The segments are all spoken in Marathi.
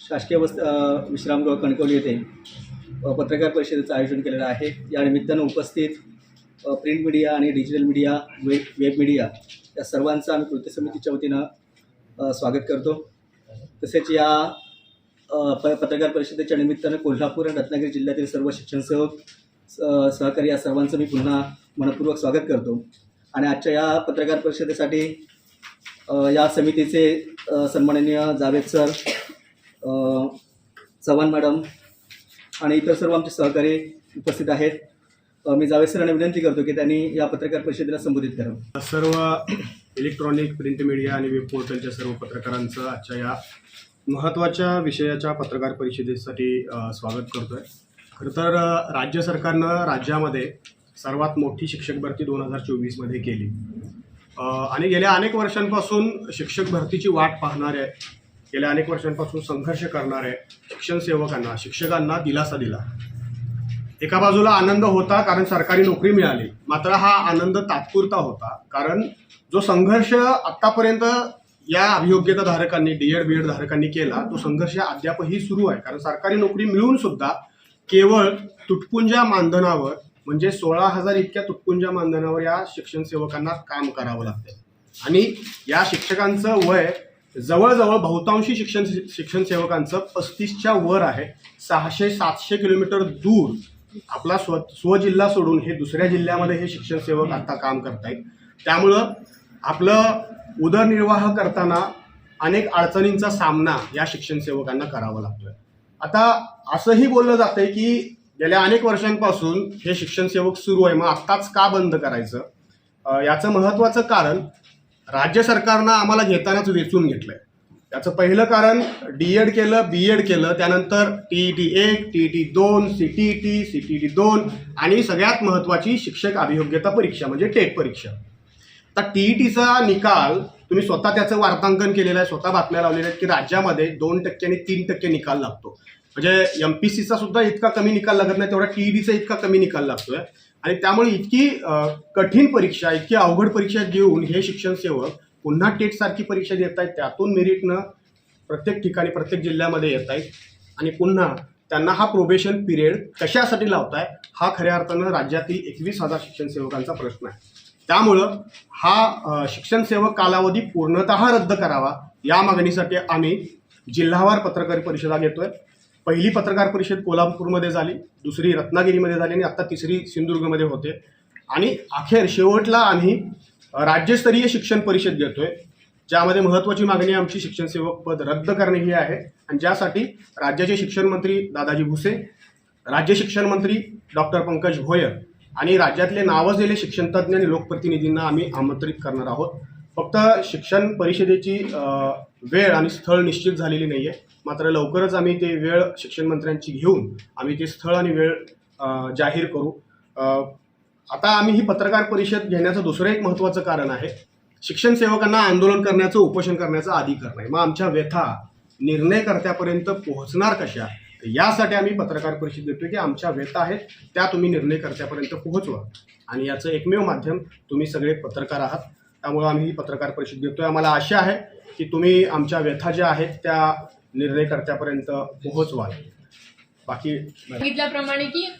शासकीय वस विश्रामगृह कणकवली येथे पत्रकार परिषदेचं आयोजन केलेलं आहे. या निमित्तानं उपस्थित प्रिंट मीडिया आणि digital media web web media या सर्वांचं आम्ही कृती समितीच्या वतीनं स्वागत करतो. तसेच या प पत्रकार परिषदेच्या निमित्तानं कोल्हापूर आणि रत्नागिरी जिल्ह्यातील सर्व शिक्षण सहक स- सहकारी या सर्वांचं मी पुन्हा मनपूर्वक स्वागत करतो. आणि आजच्या या पत्रकार परिषदेसाठी या समितीचे सन्माननीय जावेद सर चव्हाण मॅडम आणि इतर सर्व आमचे सहकारी उपस्थित आहेत. मी जावेद सरांना विनंती करतो की त्यांनी या पत्रकार परिषदेला संबोधित करावं. सर्व इलेक्ट्रॉनिक प्रिंट मीडिया आणि वेब पोर्टलच्या सर्व पत्रकारांचं आजच्या या महत्त्वाच्या विषयाच्या पत्रकार परिषदेसाठी स्वागत करतो आहे खरं तर राज्य सरकारनं राज्यामध्ये सर्वात मोठी शिक्षक भरती दोन हजार चोवीसमध्ये केली. आणि गेल्या अनेक वर्षांपासून शिक्षक भरतीची वाट पाहणारे गेल्या अनेक वर्षांपासून संघर्ष करणारे शिक्षण सेवकांना शिक्षकांना दिलासा दिला. एका बाजूला आनंद होता कारण सरकारी नोकरी मिळाली. मात्र हा आनंद तात्पुरता होता. कारण जो संघर्ष आतापर्यंत या अभियोग्यता धारकांनी डी एड बी धारकांनी केला तो संघर्ष अद्यापही सुरू आहे. कारण सरकारी नोकरी मिळून सुद्धा केवळ तुटपुंजा मानधनावर म्हणजे सोळा हजार इतक्या तुटपुंजा मानधनावर या शिक्षण सेवकांना काम करावं लागतं आणि या शिक्षकांचं वय जवळजवळ बहुतांशी शिक्षण शिक्षण सेवकांचं पस्तीसच्या वर आहे. सहाशे सातशे किलोमीटर दूर आपला स्व स्वजिल्हा सोडून हे दुसऱ्या जिल्ह्यामध्ये हे शिक्षण सेवक आता काम करतायत. त्यामुळं आपलं उदरनिर्वाह करताना अनेक अडचणींचा सामना या शिक्षण सेवकांना करावा लागतोय. आता असंही बोललं जातंय की गेल्या अनेक वर्षांपासून हे शिक्षण सेवक सुरू आहे मग आत्ताच का बंद करायचं? याचं महत्त्वाचं कारण राज्य सरकारनं आम्हाला घेतानाच वेचून घेतलंय. त्याचं पहिलं कारण डी एड केलं बी एड केलं त्यानंतर टी टी एक टी टी दोन C T T C T T दोन आणि सगळ्यात महत्त्वाची शिक्षक अभियोग्यता परीक्षा म्हणजे टेट परीक्षा. तर टी टीचा निकाल तुम्ही स्वतः त्याचं वार्तांकन केलेलं आहे स्वतः बातम्या लावलेल्या आहेत की राज्यामध्ये दोन टक्के आणि तीन टक्के निकाल लागतो. म्हणजे एम पी सीचा सुद्धा इतका कमी निकाल लागत नाही तेवढा टी डीचा इतका कमी निकाल लागतोय. आणि त्यामुळे इतकी कठीण परीक्षा इतकी अवघड परीक्षा देऊन हे शिक्षण सेवक पुन्हा टेट सारखी परीक्षा देत आहेत. त्यातून मेरिटनं प्रत्येक ठिकाणी प्रत्येक जिल्ह्यामध्ये येत आहेत. आणि पुन्हा त्यांना हा प्रोबेशन पिरियड कशासाठी लावताय हा खऱ्या अर्थानं राज्यातील एकवीस हजार शिक्षण सेवकांचा प्रश्न आहे. त्यामुळं हा शिक्षण सेवक कालावधी पूर्णतः रद्द करावा. या मागणीसाठी आम्ही जिल्हावार पत्रकार परिषदा घेतोय. पहिली पत्रकार परिषद कोल्हापूरमध्ये झाली दुसरी रत्नागिरीमध्ये झाली आणि आता तिसरी सिंधुदुर्गमध्ये होते. आणि अखेर शेवटला आम्ही राज्यस्तरीय शिक्षण परिषद घेतोय. ज्यामध्ये महत्त्वाची मागणी आमची शिक्षण सेवक पद रद्द करणे ही आहे. आणि ज्यासाठी राज्याचे शिक्षण मंत्री दादाजी भुसे राज्य शिक्षण मंत्री डॉक्टर पंकज भोयर आणि राज्यातले नावाजलेले शिक्षणतज्ञ आणि लोकप्रतिनिधींना आम्ही आमंत्रित करणार आहोत. फक्त शिक्षण परिषदेची वेळ आणि स्थळ निश्चित झालेली नाही आहे मात्र लवकरच आम्ही ते वेळ शिक्षण मंत्र्यांची घेऊन आम्ही ते स्थळ आणि वेळ जाहीर करू. आता आम्ही ही पत्रकार परिषद घेण्याचं दुसरं एक महत्त्वाचं कारण आहे. शिक्षण सेवकांना आंदोलन करण्याचं उपोषण करण्याचा अधिकार नाही. मग आमच्या व्यथा निर्णयकर्त्यापर्यंत पोहोचणार कशा? तर यासाठी आम्ही पत्रकार परिषद देतोय की आमच्या व्यथा आहेत त्या तुम्ही निर्णयकर्त्यापर्यंत पोहोचवा. आणि याचं एकमेव माध्यम तुम्ही सगळे पत्रकार आहात. त्यामुळं आम्ही ही पत्रकार परिषद देतोय आम्हाला आशा आहे की तुम्ही आमच्या व्यथा ज्या आहेत त्या निर्णयकर्त्यापर्यंत पोहोचवाल. बाकी सांगितल्याप्रमाणे की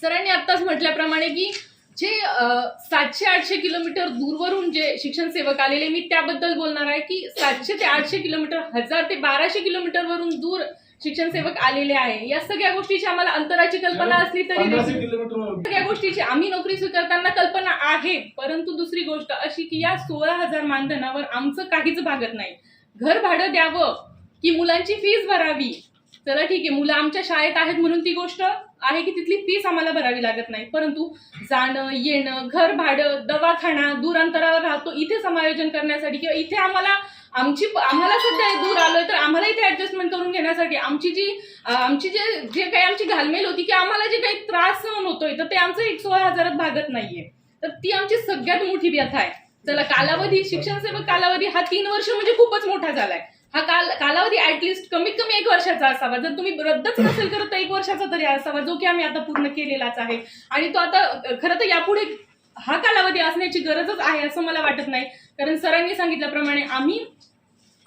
सरांनी आत्ताच म्हटल्याप्रमाणे की जे सातशे आठशे किलोमीटर दूरवरून जे शिक्षण सेवक आलेले मी त्याबद्दल बोलणार आहे की सातशे ते आठशे किलोमीटर हजार ते बाराशे किलोमीटरवरून दूर शिक्षण सेवक आलेले आहे. या सगळ्या गोष्टीची आम्हाला अंतराची कल्पना असली तरी सगळ्या गोष्टीची आम्ही नोकरी स्वीकारताना कल्पना आहे. परंतु दुसरी गोष्ट अशी की या सोळा हजार मानधनावर आमचं काहीच भागत नाही. घर भाडं द्यावं की मुलांची फीस भरावी चला ठीक आहे मुलं आमच्या शाळेत आहेत म्हणून ती गोष्ट आहे की तिथली फीस आम्हाला भरावी लागत नाही. परंतु जाणं येणं घर भाडं दवाखाना दूर अंतरावर राहतो इथे समायोजन करण्यासाठी किंवा इथे आम्हाला आमची आम्हाला सध्या दूर आलोय तर आम्हाला इथे ऍडजस्टमेंट करून घेण्यासाठी आमची जी आमची जे जे काही आमची घालमेल होती की आम्हाला जे काही त्रास सहन होतोय तर ते आमचं एक सोळा हजारात भागत नाहीये. तर ती आमची सगळ्यात मोठी व्यथा आहे. चला कालावधी शिक्षण सेवक कालावधी हा तीन वर्ष म्हणजे खूपच मोठा झालाय. हा काल कालावधी ऍटलिस्ट कमीत कमी एक वर्षाचा असावा. जर तुम्ही रद्दच नसेल करत तर एक वर्षाचा तरी असावा जो की आम्ही आता पूर्ण केलेलाच आहे. आणि तो आता खरं तर यापुढे हा कालावधी असण्याची गरजच आहे असं मला वाटत नाही. कारण सरांनी सांगितल्याप्रमाणे आम्ही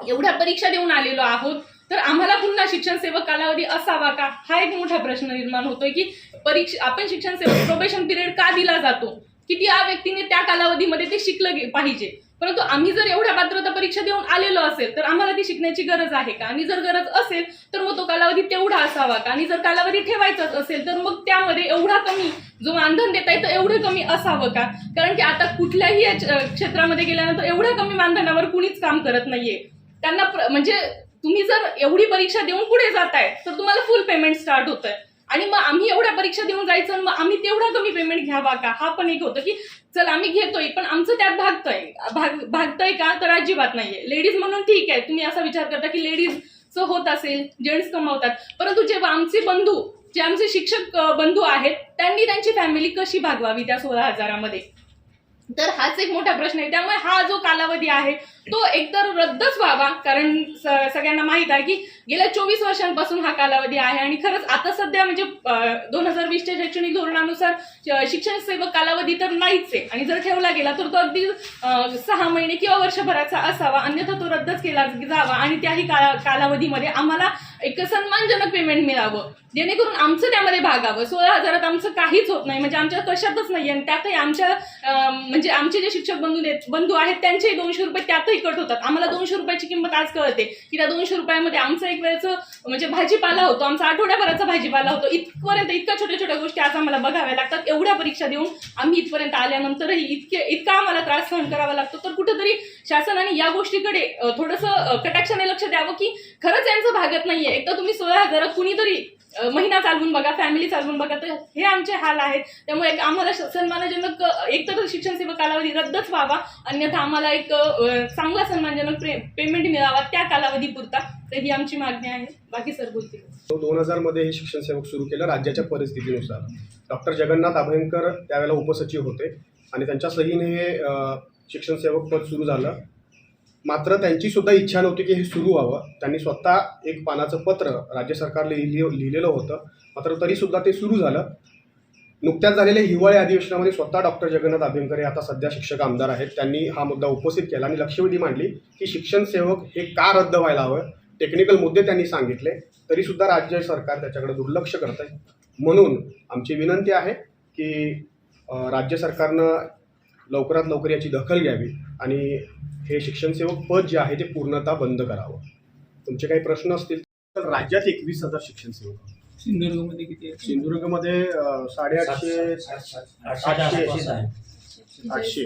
एवढ्या परीक्षा देऊन आलेलो आहोत. तर आम्हाला पुन्हा शिक्षण सेवक कालावधी असावा का? हा एक मोठा प्रश्न निर्माण होतोय की परीक्षा आपण शिक्षण सेवक प्रोबेशन पिरियड का दिला जातो? की त्या व्यक्तीने त्या कालावधीमध्ये ते शिकलं गे- पाहिजे? परंतु आम्ही जर एवढ्या पात्रता परीक्षा देऊन आलेलो असेल तर आम्हाला ती शिकण्याची गरज आहे का? आणि जर गरज असेल तर मग तो कालावधी तेवढा असावा का? आणि जर कालावधी ठेवायचाच असेल तर मग त्यामध्ये एवढा कमी जो मानधन देता येतं एवढं कमी असावं का? कारण की आता कुठल्याही या क्षेत्रामध्ये गेल्यानंतर एवढ्या कमी मानधनावर कुणीच काम करत नाहीये. त्यांना म्हणजे तुम्ही जर एवढी परीक्षा देऊन पुढे जाताय तर तुम्हाला फुल पेमेंट स्टार्ट होत आहे आणि मग आम्ही एवढ्या परीक्षा देऊन जायचं आणि मग आम्ही तेवढा कमी पेमेंट घ्यावा का? हा पण एक होतं की चल आम्ही घेतोय पण आमचं त्यात भागतंय. भाग भागतंय का? तर अजिबात नाहीये. लेडीज म्हणून ठीक आहे. तुम्ही असा विचार करता की लेडीज होत असेल जेंट्स कमावतात. परंतु जेव्हा आमचे बंधू जे आमचे शिक्षक बंधू आहेत त्यांनी त्यांची फॅमिली कशी भागवावी त्या सोळा हजारामध्ये? तर हाच एक मोठा प्रश्न आहे. त्यामुळे हा जो कालावधी आहे तो एकतर रद्दच व्हावा कारण स- सगळ्यांना माहीत आहे की गेल्या चोवीस वर्षांपासून हा कालावधी आहे आणि खरंच आता सध्या म्हणजे दोन हजार वीसच्या शैक्षणिक धोरणानुसार शिक्षण सेवक कालावधी तर नाहीच आहे. आणि जर ठेवला गेला तर तो अगदी सहा महिने किंवा वर्षभराचा असावा अन्यथा तो रद्दच केला जावा आणि त्याही काला कालावधीमध्ये आम्हाला एक सन्मानजनक पेमेंट मिळावं. जेणेकरून आमचं त्यामध्ये भागावं. सोळा हजारात आमचं काहीच होत नाही. म्हणजे आमच्या कशातच नाही. आणि त्यातही आमच्या म्हणजे आमचे जे शिक्षक बंधू बंधू आहेत त्यांचे दोनशे रुपये त्यातही कट होतात. आम्हाला दोनशे रुपयाची किंमत आज कळते. की त्या दोनशे रुपयामध्ये आमचं एक वेळचं म्हणजे भाजीपाला होतो. आमचा आठवड्याभराचा भाजीपाला होतो. इथपर्यंत इतक्या छोट्या छोट्या गोष्टी आज आम्हाला बघाव्या लागतात. एवढ्या परीक्षा देऊन आम्ही इथपर्यंत आल्यानंतरही इतके इतका आम्हाला त्रास सहन करावा लागतो. तर कुठेतरी शासनाने या गोष्टीकडे थोडंसं कटाक्षाने लक्ष द्यावं की खरंच यांचं भागत नाहीये. एक तर तुम्ही सोळा हजारात कुणीतरी महिना चालवून बघा फॅमिली चालवून बघा तर हे आमचे हाल आहेत. त्यामुळे एक आम्हाला सन्मानजनक एकतर एक तर शिक्षण सेवा कालावधी रद्दच व्हावा अन्यथा आम्हाला एक चांगला सन्मानजनक पेमेंट मिळावा त्या कालावधीपुरता. तर ही आमची मागणी आहे. बाकी सर बोलतील. दोन हजारमध्ये हे शिक्षण सेवक सुरू केलं राज्याच्या परिस्थितीनुसार. डॉक्टर जगन्नाथ अभयंकर त्यावेळेला उपसचिव होते आणि त्यांच्या सहीने हे शिक्षण सेवक पद सुरू झालं. मात्र त्यांची सुद्धा इच्छा नव्हती की हे सुरू व्हावं. त्यांनी स्वतः एक पानाचं पत्र राज्य सरकारला लिहिली लिहिलेलं होतं. मात्र तरीसुद्धा ते सुरू झालं. नुकत्याच झालेल्या हिवाळी अधिवेशनामध्ये स्वतः डॉक्टर जगन्नाथ अभ्यंकर हे आता सध्या शिक्षक आमदार आहेत. त्यांनी हा मुद्दा उपस्थित केला आणि लक्षवेधी मांडली की शिक्षण सेवक हे का रद्द व्हायला हवं? टेक्निकल मुद्दे त्यांनी सांगितले. तरीसुद्धा राज्य सरकार त्याच्याकडे दुर्लक्ष करत आहे. म्हणून आमची विनंती आहे की राज्य सरकारनं लवकरात लवकर याची दखल घ्यावी आणि हे शिक्षणसेवक पद जे आहे ते पूर्णतः बंद करावं. तुमचे काही प्रश्न असतील तर राज्यात एकवीस हजार शिक्षणसेवक. सिंधुदुर्गमध्ये किती आहे सिंधुदुर्गमध्ये अ, साडेआठशे आठशे.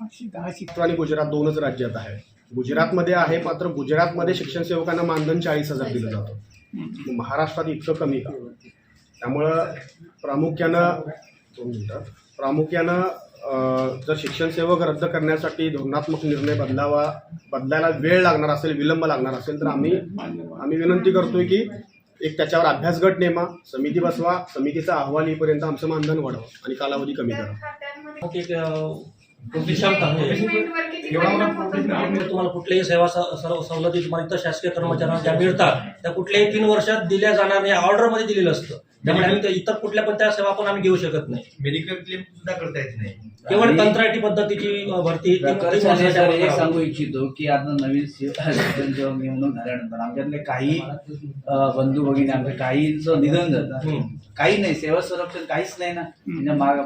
आठशे महाराष्ट्र आणि गुजरात दोनच राज्यात आहे. गुजरातमध्ये आहे मात्र गुजरातमध्ये शिक्षण सेवकांना मानधन चाळीस हजार दिलं जातं. मग महाराष्ट्रात इतकं कमी का? त्यामुळं प्रामुख्यानं दोन मिनटं प्रामुख्यानं जर शिक्षण सेवक रद्द करण्यासाठी धोरणात्मक निर्णय बदलावा बदलायला वेळ लागणार असेल विलंब लागणार असेल तर आम्ही आम्ही विनंती करतोय की एक त्याच्यावर अभ्यास गट नेमा समिती बसवा समितीचा अहवाल येईपर्यंत आमचं मानधन वाढवा आणि कालावधी कमी करा. तुम्हाला कुठल्याही सेवा स- सर्व सवलती तुम्हाला इतर शासकीय कर्मचाऱ्यांना ज्या मिळतात त्या कुठल्याही तीन वर्षात दिल्या जाणार नाही ऑर्डरमध्ये दिलेलं असतं. त्यामुळे आम्ही त्या इतर कुठल्या पण त्या सेवा पण आम्ही घेऊ शकत नाही. मेडिकल क्लेम सुद्धा करता येत नाही. केवळ आणि कंत्राटी पद्धतीची अ, भरती सर. सांगू इच्छितो की आता नवीन शिक्षण जेव्हा नेमणूक झाल्यानंतर आमच्यातले काही अ, बंधू भगिनी आमच्या काहींचं निधन झालं. हम्म. काही नाही सेवा संरक्षण काहीच नाही ना. म्हणजे माग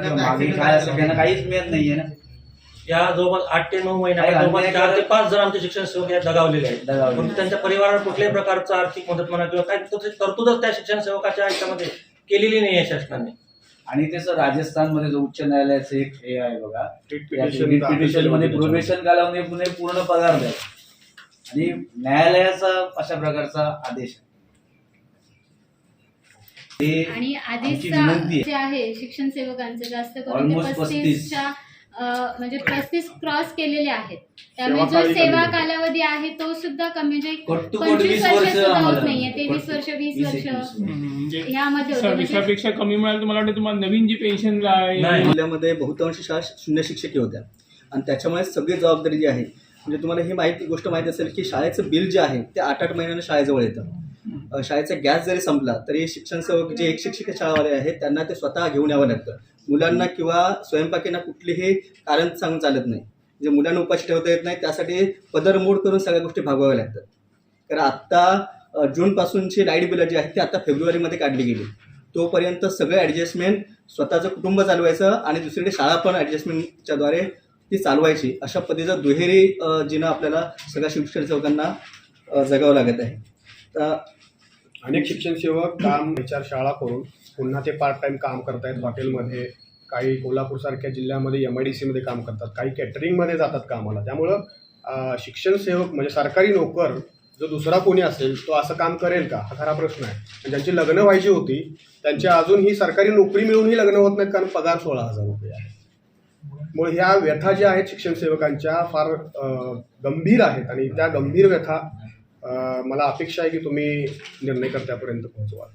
किंवा मागे काय असं काहीच मिळत नाहीये ना. या जवळपास आठ ते नऊ महिन्यात काही जवळपास चार ते पाच जण आमचे शिक्षण सेवक यात दगावलेले आहेत. त्यांच्या परिवाराला कुठल्याही प्रकारचं आर्थिक मदत म्हणा किंवा काय तसं तरतूदच त्या शिक्षण सेवकाच्या ह्याच्यामध्ये केलेली नाही आहे शासनाने. आणि ते सर राजस्थानमध्ये जो उच्च न्यायालयाचं एक हे आहे बघा पिटिशन पिटिशनमध्ये प्रोबेशन कालावधीमध्ये पूर्ण पगार द्या. आणि न्यायालयाचा अशा प्रकारचा आदेश आणि आहे. जे आहे शिक्षण सेवकांचं जास्त करून पस्तीसच्या म्हणजे पस्तीस क्रॉस केलेले आहेत. त्यामुळे जो सेवा कमी. कालावधी आहे तो सुद्धा कमी म्हणजे पंचवीस वीस वर्ष सुद्धा होत नाहीये. ते वीस कोट- वर्ष वीस वर्ष. म्हणजे सव्वीसापेक्षा कमी मिळालं तुम्हाला वाटतं तुम्हाला नवीन जी पेन्शन नाही. जिल्ह्यामध्ये बहुतांश शाळा शून्य शिक्षकी होत्या. आणि त्याच्यामुळे सगळी जबाबदारी जी आहे म्हणजे तुम्हाला ही माहिती गोष्ट माहिती असेल की शाळेचं बिल जे आहे ते आठ आठ महिन्यानं शाळेजवळ येतं. शाळेचा गॅस जरी संपला तरी शिक्षण सेवक जे एक शिक्षिका शाळावाले आहेत त्यांना ते स्वतः घेऊन यावं लागतं. मुलांना किंवा स्वयंपाकींना कुठलेही कारण सांगून चालत नाही. म्हणजे मुलांना उपाशी ठेवता येत नाही त्यासाठी पदरमोड करून सगळ्या गोष्टी भागवाव्या लागतात. कारण आत्ता जूनपासूनची लाइट बिलं जी आहेत ती आता फेब्रुवारीमध्ये काढली गेली. तोपर्यंत सगळं ॲडजस्टमेंट स्वतःचं कुटुंब चालवायचं आणि दुसरीकडे शाळा पण ॲडजस्टमेंटच्याद्वारे ती चालवायची. अशा पद्धतीचं दुहेरी जिनं आपल्याला सगळ्या शिक्षण सेवकांना जगावं लागत आहे. तर अनेक शिक्षण सेवक काम विचार शाळा करून पुन्हा ते पार्ट टाइम काम करतायत हॉटेलमध्ये काही कोल्हापूरसारख्या जिल्ह्यामध्ये एम आय डी सीमध्ये काम करतात काही कॅटरिंगमध्ये जातात कामाला. त्यामुळं शिक्षण सेवक म्हणजे सरकारी नोकर जो दुसरा कोणी असेल तो असं काम करेल का? हा खरा प्रश्न आहे. ज्यांची लग्न व्हायची होती त्यांची अजून ही सरकारी नोकरी मिळूनही लग्न होत नाहीत कारण पगार सोळा हजार रुपये आहे. मुळे ह्या व्यथा ज्या आहेत शिक्षण सेवकांच्या फार गंभीर आहेत. आणि त्या गंभीर व्यथा मला अपेक्षा आहे की तुम्ही निर्णयकर्त्यापर्यंत पोहोचवाल.